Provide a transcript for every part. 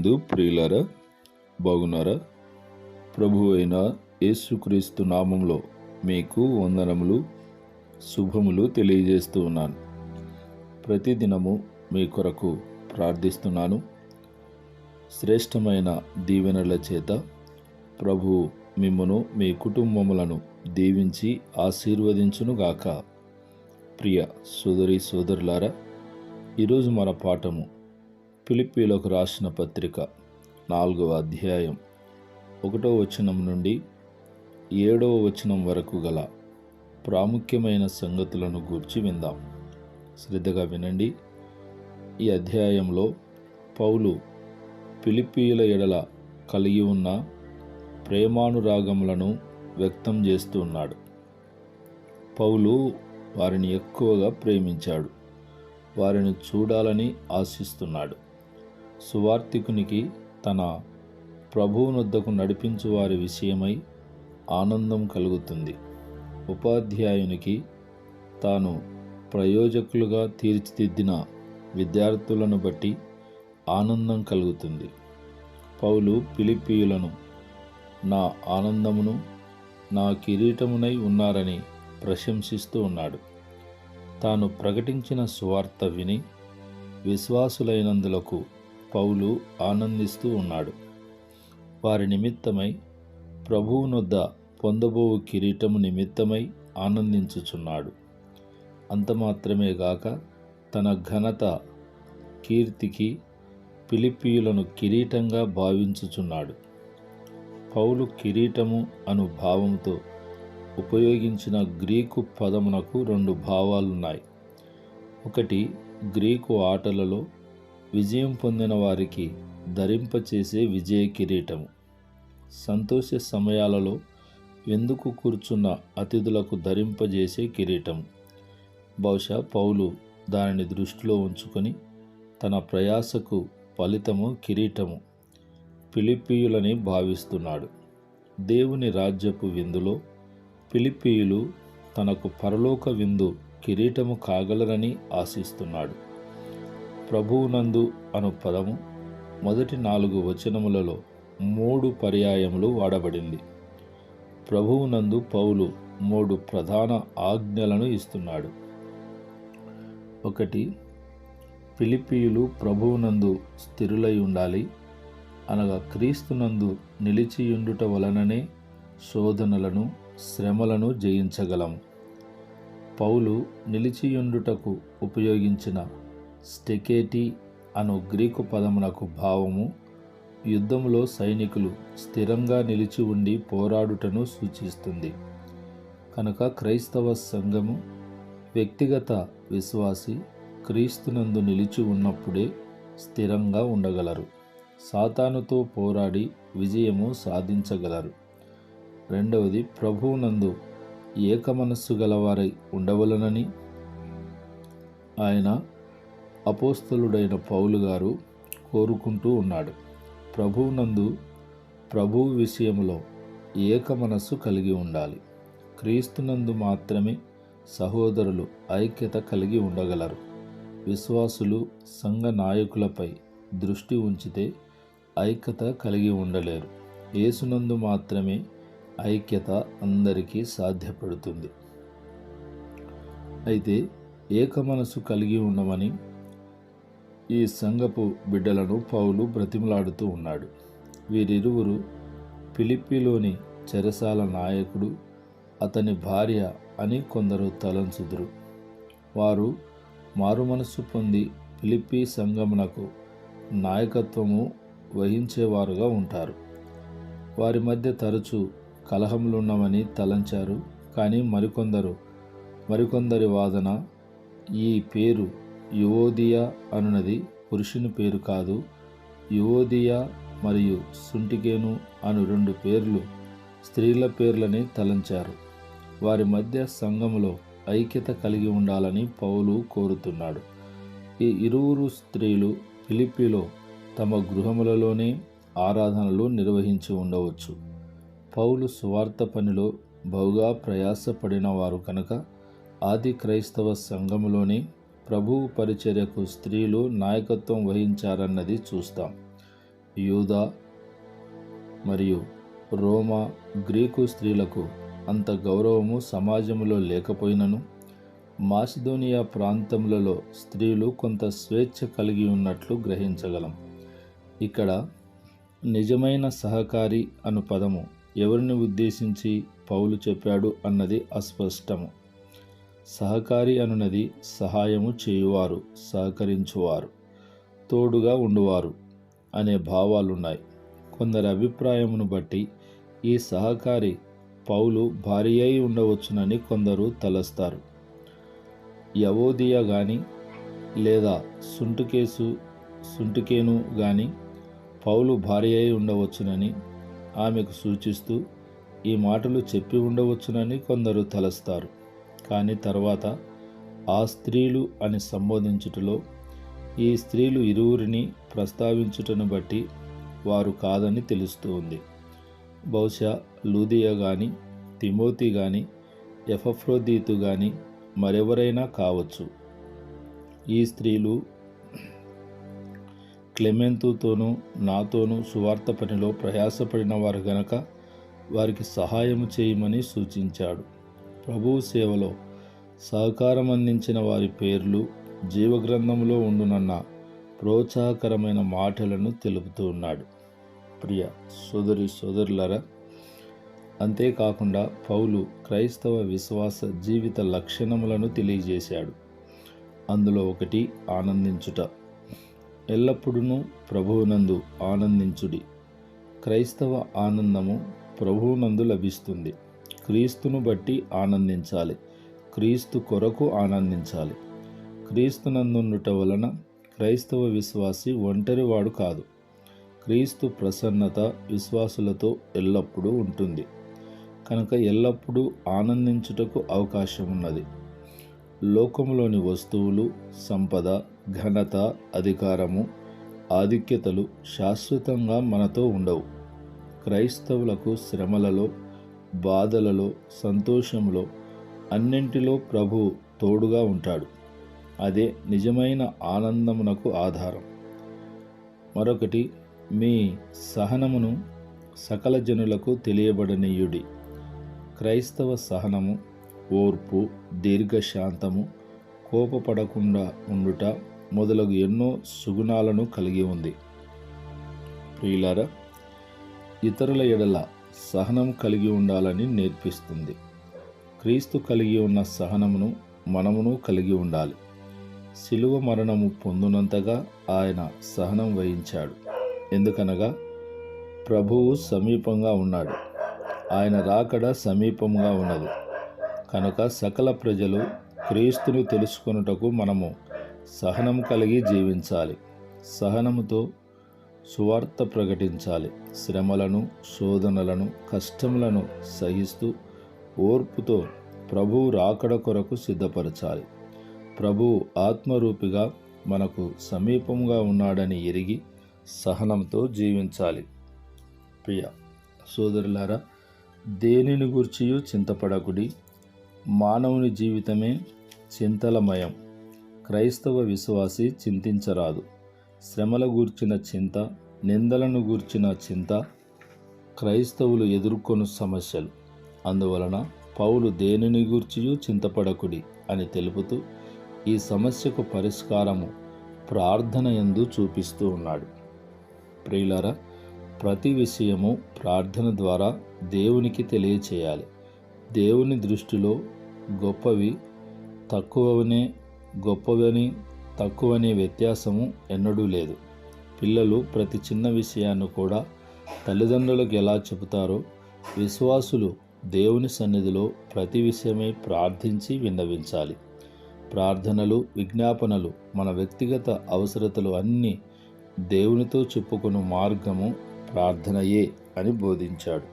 నందు ప్రియులరా బాగున్నారా? ప్రభు అయిన యేసుక్రీస్తు నామంలో మీకు వందనములు శుభములు తెలియజేస్తూ ఉన్నాను. ప్రతిదినము మీ కొరకు ప్రార్థిస్తున్నాను. శ్రేష్టమైన దీవెనల చేత ప్రభు మిమ్మను మీ కుటుంబములను దీవించి ఆశీర్వదించునుగాక ప్రియ సోదరి సోదరులారా ఈరోజు మన పాఠము ఫిలిప్పీలకు రాసిన పత్రిక నాలుగవ అధ్యాయం ఒకటో వచనం నుండి ఏడవ వచనం వరకు గల ప్రాముఖ్యమైన సంగతులను గూర్చి విందాం. శ్రద్ధగా వినండి. ఈ అధ్యాయంలో పౌలు ఫిలిప్పీల ఎడల కలిగి ఉన్న ప్రేమానురాగములను వ్యక్తం చేస్తూ ఉన్నాడు. పౌలు వారిని ఎక్కువగా ప్రేమించాడు. వారిని చూడాలని ఆశిస్తున్నాడు. సువార్తికునికి తన ప్రభువునొద్దకు నడిపించు వారి విషయమై ఆనందం కలుగుతుంది. ఉపాధ్యాయునికి తాను ప్రయోజకులుగా తీర్చిదిద్దిన విద్యార్థులను బట్టి ఆనందం కలుగుతుంది. పౌలు పిలిపియులను నా ఆనందమును నా కిరీటమునై ఉన్నారని ప్రశంసిస్తూ ఉన్నాడు. తాను ప్రకటించిన సువార్త విని విశ్వాసులైనందులకు పౌలు ఆనందిస్తూ ఉన్నాడు. వారి నిమిత్తమై ప్రభువునొద్ద పొందబోవు కిరీటము నిమిత్తమై ఆనందించుచున్నాడు. అంత మాత్రమే గాక తన ఘనత కీర్తికి పిలిపియులను కిరీటంగా భావించుచున్నాడు. పౌలు కిరీటము అను భావంతో ఉపయోగించిన గ్రీకు పదమునకు రెండు భావాలున్నాయి. ఒకటి గ్రీకు ఆటలలో విజయం పొందిన వారికి ధరింపచేసే విజయ కిరీటము. సంతోష సమయాలలో ఎందుకు కూర్చున్న అతిథులకు ధరింపజేసే కిరీటము. బహుశా పౌలు దానిని దృష్టిలో ఉంచుకొని తన ప్రయాసకు ఫలితము కిరీటము ఫిలిప్పీయులని భావిస్తున్నాడు. దేవుని రాజ్యపు విందులో ఫిలిప్పీయులు తనకు పరలోక విందు కిరీటము కాగలరని ఆశిస్తున్నాడు. ప్రభువునందు అను పదము మొదటి నాలుగు వచనములలో మూడు పర్యాయములు వాడబడింది. ప్రభువునందు పౌలు మూడు ప్రధాన ఆజ్ఞలను ఇస్తున్నాడు. ఒకటి ఫిలిపియులు ప్రభువునందు స్థిరులై ఉండాలి. అనగా క్రీస్తునందు నిలిచియుండుట వలననే శోధనలను శ్రమలను జయించగలము. పౌలు నిలిచియుండుటకు ఉపయోగించిన స్టెకేటి అను గ్రీకు పదమునకు భావము యుద్ధంలో సైనికులు స్థిరంగా నిలిచి ఉండి పోరాడుటను సూచిస్తుంది. కనుక క్రైస్తవ సంఘము వ్యక్తిగత విశ్వాసి క్రీస్తునందు నిలిచి ఉన్నప్పుడే స్థిరంగా ఉండగలరు. సాతానుతో పోరాడి విజయము సాధించగలరు. రెండవది ప్రభువునందు ఏకమనస్సు గలవారై ఉండవలనని ఆయన అపోస్తలుడైన పౌలు గారు కోరుకుంటూ ఉన్నాడు. ప్రభువునందు ప్రభువు విషయంలో ఏక మనస్సు కలిగి ఉండాలి. క్రీస్తునందు మాత్రమే సహోదరులు ఐక్యత కలిగి ఉండగలరు. విశ్వాసులు సంఘ నాయకులపై దృష్టి ఉంచితే ఐక్యత కలిగి ఉండలేరు. యేసునందు మాత్రమే ఐక్యత అందరికీ సాధ్యపడుతుంది. అయితే ఏక మనసు కలిగి ఉండమని ఈ సంఘపు బిడ్డలను పౌలు బ్రతిమలాడుతూ ఉన్నాడు. వీరిరువురు ఫిలిప్పీలోని చెరసాల నాయకుడు అతని భార్య అని కొందరు తలంచుదురు. వారు మారుమనస్సు పొంది ఫిలిప్పీ సంఘమునకు నాయకత్వము వహించేవారుగా ఉంటారు. వారి మధ్య తరచూ కలహములున్నవని తలంచారు. కానీ మరికొందరు మరికొందరి వాదన ఈ పేరు యువోదియా అనునది పురుషుని పేరు కాదు. యువోదియా మరియు సుంటికేను అను రెండు పేర్లు స్త్రీల పేర్లని తలంచారు. వారి మధ్య సంఘములో ఐక్యత కలిగి ఉండాలని పౌలు కోరుతున్నాడు. ఈ ఇరువురు స్త్రీలు ఫిలిపిలో తమ గృహములలోనే ఆరాధనలు నిర్వహించి ఉండవచ్చు. పౌలు సువార్త పనిలో బహుగా ప్రయాసపడిన వారు కనుక ఆది క్రైస్తవ సంఘములోని ప్రభువు పరిచర్యకు స్త్రీలు నాయకత్వం వహించారన్నది చూస్తాం. యూదా మరియు రోమా గ్రీకు స్త్రీలకు అంత గౌరవము సమాజంలో లేకపోయినను మాసిదోనియా ప్రాంతములలో స్త్రీలు కొంత స్వేచ్ఛ కలిగి ఉన్నట్లు గ్రహించగలం. ఇక్కడ నిజమైన సహకారి అను పదము ఎవరిని ఉద్దేశించి పౌలు చెప్పాడు అన్నది అస్పష్టము. సహకారి అనునది సహాయము చేయువారు సహకరించువారు తోడుగా ఉండువారు అనే భావాలున్నాయి. కొందరి అభిప్రాయమును బట్టి ఈ సహకారి పౌలు భారీ అయి ఉండవచ్చునని కొందరు తలస్తారు. యవోదియా గాని లేదా సుంటుకేసు సుంటుకేను గాని పౌలు భార్య అయి ఉండవచ్చునని ఆమెకు సూచిస్తూ ఈ మాటలు చెప్పి ఉండవచ్చునని కొందరు తలస్తారు. కానీ తర్వాత ఆ స్త్రీలు అని సంబోధించుటలో ఈ స్త్రీలు ఇరువురిని ప్రస్తావించుటను బట్టి వారు కాదని తెలుస్తూ ఉంది బహుశా లూదియా కానీ తిమోతి కానీ ఎఫఫ్రోదీతు కానీ మరెవరైనా కావచ్చు. ఈ స్త్రీలు క్లెమెంతుతోనూ నాతోనూ సువార్త పనిలో ప్రయాసపడిన వారు గనక వారికి సహాయం చేయమని సూచించాడు. ప్రభువు సేవలో సహకారం అందించిన వారి పేర్లు జీవగ్రంథంలో ఉండునన్న ప్రోత్సాహకరమైన మాటలను తెలుపుతూ ఉన్నాడు. ప్రియ సోదరి సోదరులరా అంతేకాకుండా పౌలు క్రైస్తవ విశ్వాస జీవిత లక్షణములను తెలియజేశాడు. అందులో ఒకటి ఆనందించుట. ఎల్లప్పుడూ ప్రభువునందు ఆనందించుడి. క్రైస్తవ ఆనందము ప్రభువునందు లభిస్తుంది. క్రీస్తును బట్టి ఆనందించాలి. క్రీస్తు కొరకు ఆనందించాలి. క్రీస్తునందుండుట వలన క్రైస్తవ విశ్వాసి ఒంటరివాడు కాదు. క్రీస్తు ప్రసన్నత విశ్వాసులతో ఎల్లప్పుడూ ఉంటుంది. కనుక ఎల్లప్పుడూ ఆనందించుటకు అవకాశం ఉన్నది లోకంలోని వస్తువులు సంపద ఘనత అధికారము ఆధిక్యతలు శాశ్వతంగా మనతో ఉండవు. క్రైస్తవులకు శ్రమలలో బాధలలో సంతోషంలో అన్నింటిలో ప్రభు తోడుగా ఉంటాడు. అదే నిజమైన ఆనందమునకు ఆధారం. మరొకటి మీ సహనమును సకల జనులకు తెలియబడనీయుడి. క్రైస్తవ సహనము ఓర్పు దీర్ఘశాంతము కోపపడకుండా ఉండుట మొదలగు ఎన్నో సుగుణాలను కలిగి ఉంది. ప్రియులారా ఇతరుల ఎడల సహనం కలిగి ఉండాలని నేర్పిస్తుంది. క్రీస్తు కలిగి ఉన్న సహనమును మనమును కలిగి ఉండాలి. శిలువ మరణము పొందునంతగా ఆయన సహనం వహించాడు. ఎందుకనగా ప్రభువు సమీపంగా ఉన్నాడు. ఆయన రాకడ సమీపంగా ఉన్నది. కనుక సకల ప్రజలు క్రీస్తును తెలుసుకొనుటకు మనము సహనం కలిగి జీవించాలి. సహనముతో సువార్త ప్రకటించాలి. శ్రమలను శోధనలను కష్టములను సహిస్తూ ఓర్పుతో ప్రభువు రాకడ కొరకు సిద్ధపరచాలి. ప్రభువు ఆత్మరూపిగా మనకు సమీపంగా ఉన్నాడని ఎరిగి సహనంతో జీవించాలి. ప్రియ సోదరులారా దేనిని గూర్చియు చింతపడకుడి? మానవుని జీవితమే చింతలమయం. క్రైస్తవ విశ్వాసి చింతించరాదు. శ్రమల గూర్చిన చింత నిందలను గూర్చిన చింత క్రైస్తవులు ఎదుర్కొను సమస్యలు. అందువలన పౌలు దేనిని గూర్చియూ? చింతపడకుడి అని తెలుపుతూ ఈ సమస్యకు పరిష్కారము ప్రార్థన ఎందు చూపిస్తూ ఉన్నాడు. ప్రియులారా ప్రతి విషయము ప్రార్థన ద్వారా దేవునికి తెలియచేయాలి. దేవుని దృష్టిలో గొప్పవి తక్కువనే గొప్పవని తక్కువనే వ్యత్యాసము ఎన్నడూ లేదు. పిల్లలు ప్రతి చిన్న విషయాన్ని కూడా తల్లిదండ్రులకు ఎలా చెబుతారో విశ్వాసులు దేవుని సన్నిధిలో ప్రతి విషయమై ప్రార్థించి విన్నవించాలి. ప్రార్థనలు విజ్ఞాపనలు మన వ్యక్తిగత అవసరతలు అన్నీ దేవునితో చెప్పుకుని మార్గము ప్రార్థనయే అని బోధించాడు.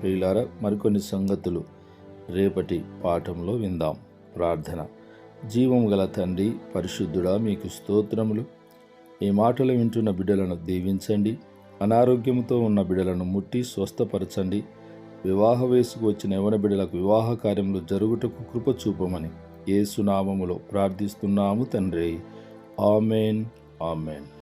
ప్రియులారా మరికొన్ని సంగతులు రేపటి పాఠంలో విందాం. ప్రార్థన. జీవం గల తండ్రి పరిశుద్ధుడా మీకు స్తోత్రములు. ఈ మాటలు వింటున్న బిడ్డలను దీవించండి. అనారోగ్యంతో ఉన్న బిడ్డలను ముట్టి స్వస్థపరచండి. వివాహ వయసుకు వచ్చిన యవన బిడ్డలకు వివాహ కార్యములు జరుగుటకు కృప చూపమని ఏసునామములో ప్రార్థిస్తున్నాము తండ్రి. ఆమెన్. ఆమెన్.